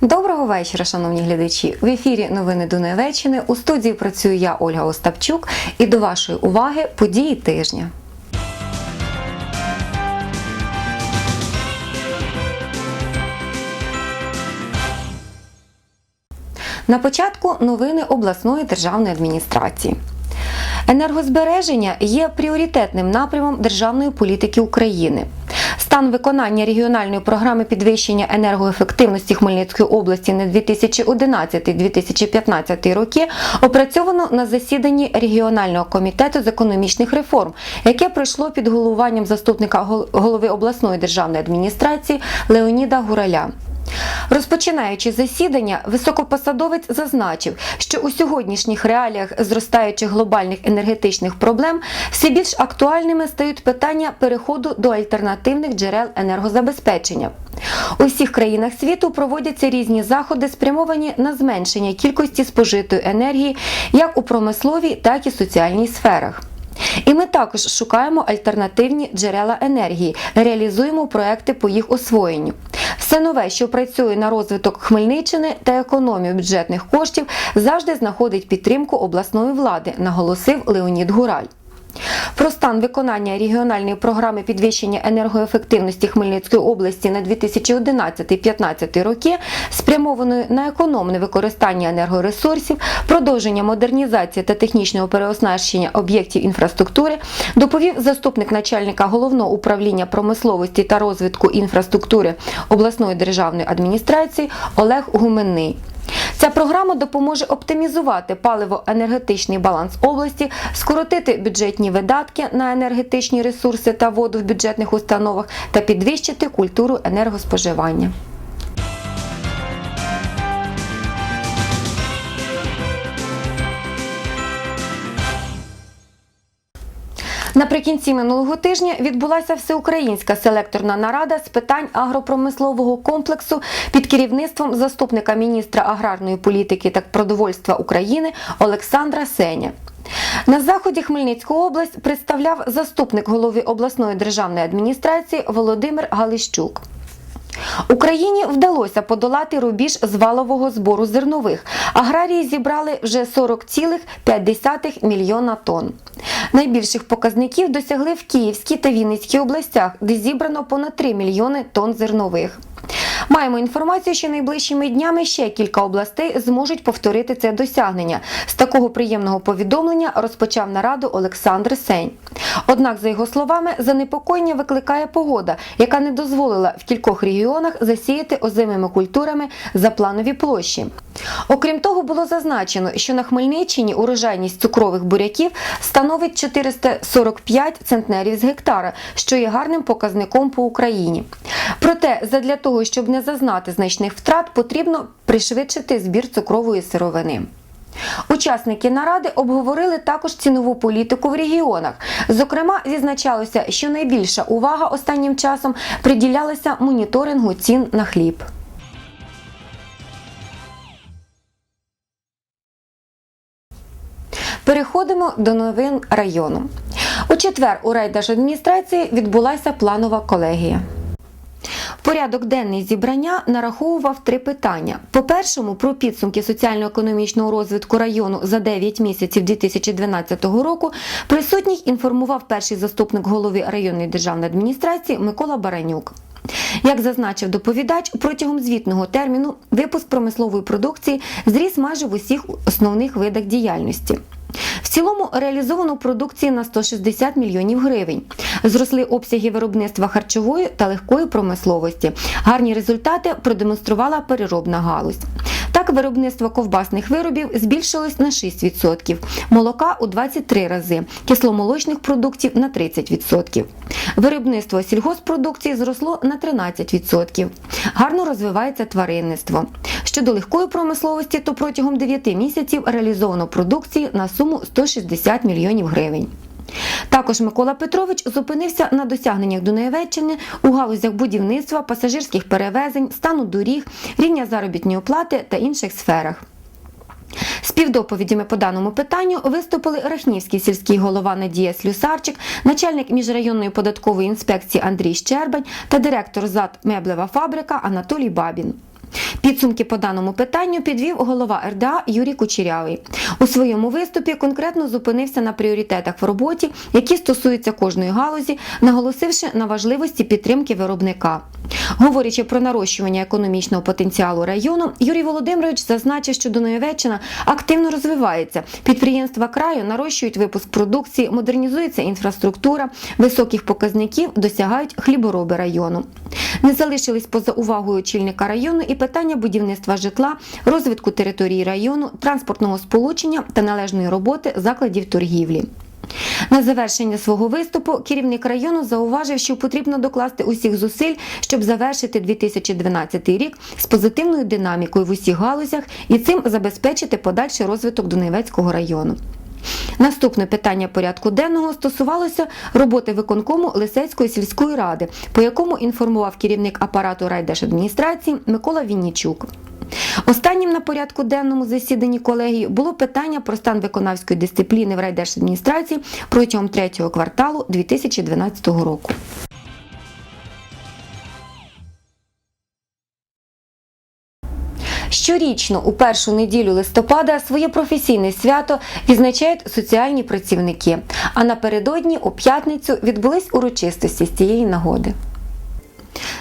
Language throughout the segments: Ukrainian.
Доброго вечора, шановні глядачі. В ефірі новини Донеччини. У студії працюю я, Ольга Остапчук, і до вашої уваги події тижня. На початку новини обласної державної адміністрації. Енергозбереження є пріоритетним напрямом державної політики України. Стан виконання регіональної програми підвищення енергоефективності Хмельницької області на 2011-2015 роки опрацьовано на засіданні регіонального комітету з економічних реформ, яке пройшло під головуванням заступника гол- голови обласної державної адміністрації Леоніда Гураля. Розпочинаючи засідання, високопосадовець зазначив, що у сьогоднішніх реаліях зростаючих глобальних енергетичних проблем все більш актуальними стають питання переходу до альтернативних джерел енергозабезпечення. У всіх країнах світу проводяться різні заходи, спрямовані на зменшення кількості спожитої енергії як у промисловій, так і соціальній сферах. І ми також шукаємо альтернативні джерела енергії, реалізуємо проекти по їх освоєнню. Все нове, що працює на розвиток Хмельниччини та економію бюджетних коштів, завжди знаходить підтримку обласної влади, наголосив Леонід Гураль. Про стан виконання регіональної програми підвищення енергоефективності Хмельницької області на 2011-2015 роки, спрямованої на економне використання енергоресурсів, продовження модернізації та технічного переоснащення об'єктів інфраструктури, доповів заступник начальника головного управління промисловості та розвитку інфраструктури обласної державної адміністрації Олег Гуменний. Ця програма допоможе оптимізувати паливо-енергетичний баланс області, скоротити бюджетні видатки на енергетичні ресурси та воду в бюджетних установах та підвищити культуру енергоспоживання. Наприкінці минулого тижня відбулася всеукраїнська селекторна нарада з питань агропромислового комплексу під керівництвом заступника міністра аграрної політики та продовольства України Олександра Сеня. На заході Хмельницьку область представляв заступник голови обласної державної адміністрації Володимир Галищук. Україні вдалося подолати рубіж з валового збору зернових. Аграрії зібрали вже 40,5 мільйона тонн. Найбільших показників досягли в Київській та Вінницькій областях, де зібрано понад 3 мільйони тонн зернових. Маємо інформацію, що найближчими днями ще кілька областей зможуть повторити це досягнення. З такого приємного повідомлення розпочав нараду Олександр Сень. Однак, за його словами, занепокоєння викликає погода, яка не дозволила в кількох регіонах засіяти озимими культурами за планові площі. Окрім того, було зазначено, що на Хмельниччині урожайність цукрових буряків становить 445 центнерів з гектара, що є гарним показником по Україні. Проте, задля того, щоб не зазнати значних втрат, потрібно пришвидшити збір цукрової сировини. Учасники наради обговорили також цінову політику в регіонах. Зокрема, відзначалося, що найбільша увага останнім часом приділялася моніторингу цін на хліб. Переходимо до новин району. У четвер у райдержадміністрації відбулася планова колегія. Порядок денний зібрання нараховував три питання. По-першому, про підсумки соціально-економічного розвитку району за 9 місяців 2012 року присутніх інформував перший заступник голови районної державної адміністрації Микола Баранюк. Як зазначив доповідач, протягом звітного терміну випуск промислової продукції зріс майже в усіх основних видах діяльності. В цілому реалізовано продукції на 160 мільйонів гривень. Зросли обсяги виробництва харчової та легкої промисловості. Гарні результати продемонструвала переробна галузь. Так, виробництво ковбасних виробів збільшилось на 6%, молока у 23 рази, кисломолочних продуктів на 30%. Виробництво сільгоспродукції зросло на 13%. Гарно розвивається тваринництво. Щодо легкої промисловості, то протягом 9 місяців реалізовано продукції на суму 160 мільйонів гривень. Також Микола Петрович зупинився на досягненнях Дунаєвеччини у галузях будівництва, пасажирських перевезень, стану доріг, рівня заробітної плати та інших сферах. Співдоповідями по даному питанню виступили Рахнівський сільський голова Надія Слюсарчик, начальник міжрайонної податкової інспекції Андрій Щербань та директор ЗАД Меблева фабрика Анатолій Бабін. Підсумки по даному питанню підвів голова РДА Юрій Кучерявий. У своєму виступі конкретно зупинився на пріоритетах в роботі, які стосуються кожної галузі, наголосивши на важливості підтримки виробника. Говорячи про нарощування економічного потенціалу району, Юрій Володимирович зазначив, що Дунаєвеччина активно розвивається. Підприємства краю нарощують випуск продукції, модернізується інфраструктура, високих показників досягають хлібороби району. Не залишились поза увагою очільника району і питання будівництва житла, розвитку території району, транспортного сполучення та належної роботи закладів торгівлі. На завершення свого виступу керівник району зауважив, що потрібно докласти усіх зусиль, щоб завершити 2012 рік з позитивною динамікою в усіх галузях і цим забезпечити подальший розвиток Донецького району. Наступне питання порядку денного стосувалося роботи виконкому Лисецької сільської ради, по якому інформував керівник апарату райдержадміністрації Микола Віннічук. Останнім на порядку денному засіданні колегії було питання про стан виконавської дисципліни в райдержадміністрації протягом третього кварталу 2012 року. Щорічно у першу неділю листопада своє професійне свято відзначають соціальні працівники. А напередодні у п'ятницю відбулись урочистості з цієї нагоди.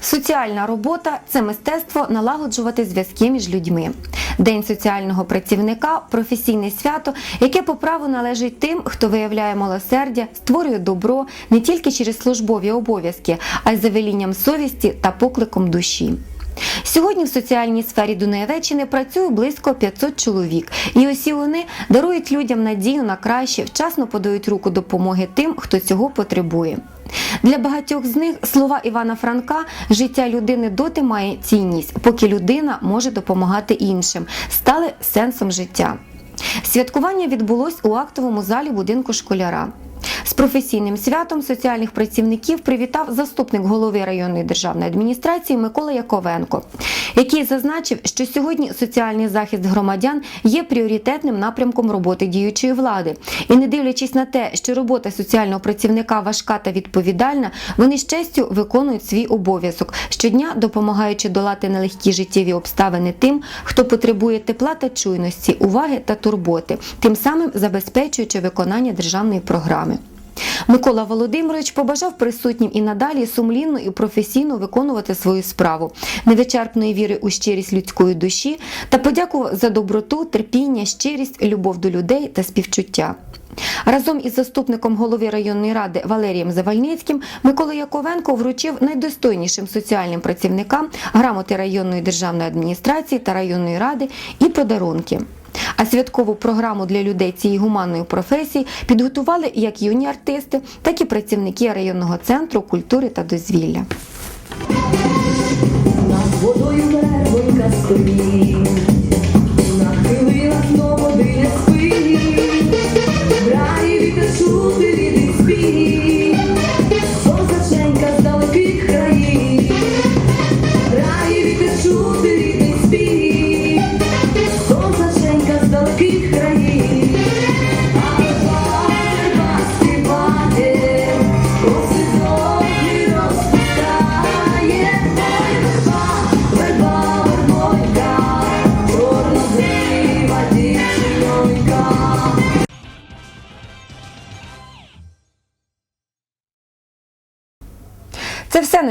Соціальна робота це мистецтво налагоджувати зв'язки між людьми. День соціального працівника професійне свято, яке по праву належить тим, хто виявляє милосердя, створює добро не тільки через службові обов'язки, а й за велінням совісті та покликом душі. Сьогодні в соціальній сфері Дунаєвеччини працює близько 500 чоловік, і усі вони дарують людям надію на краще, вчасно подають руку допомоги тим, хто цього потребує. Для багатьох з них слова Івана Франка життя людини доти має цінність, поки людина може допомагати іншим, стали сенсом життя. Святкування відбулось у актовому залі будинку школяра. З професійним святом соціальних працівників привітав заступник голови районної державної адміністрації Микола Яковенко, який зазначив, що сьогодні соціальний захист громадян є пріоритетним напрямком роботи діючої влади. І не дивлячись на те, що робота соціального працівника важка та відповідальна, вони з честю виконують свій обов'язок, щодня допомагаючи долати нелегкі життєві обставини тим, хто потребує тепла та чуйності, уваги та турботи, тим самим забезпечуючи виконання державної програми. Микола Володимирович побажав присутнім і надалі сумлінно і професійно виконувати свою справу, невичерпної віри у щирість людської душі та подякував за доброту, терпіння, щирість, любов до людей та співчуття. Разом із заступником голови районної ради Валерієм Завальницьким Микола Яковенко вручив найдостойнішим соціальним працівникам грамоти районної державної адміністрації та районної ради і подарунки. А святкову програму для людей цієї гуманної професії підготували як юні артисти, так і працівники районного центру культури та дозвілля. Водою вербонька стоїть,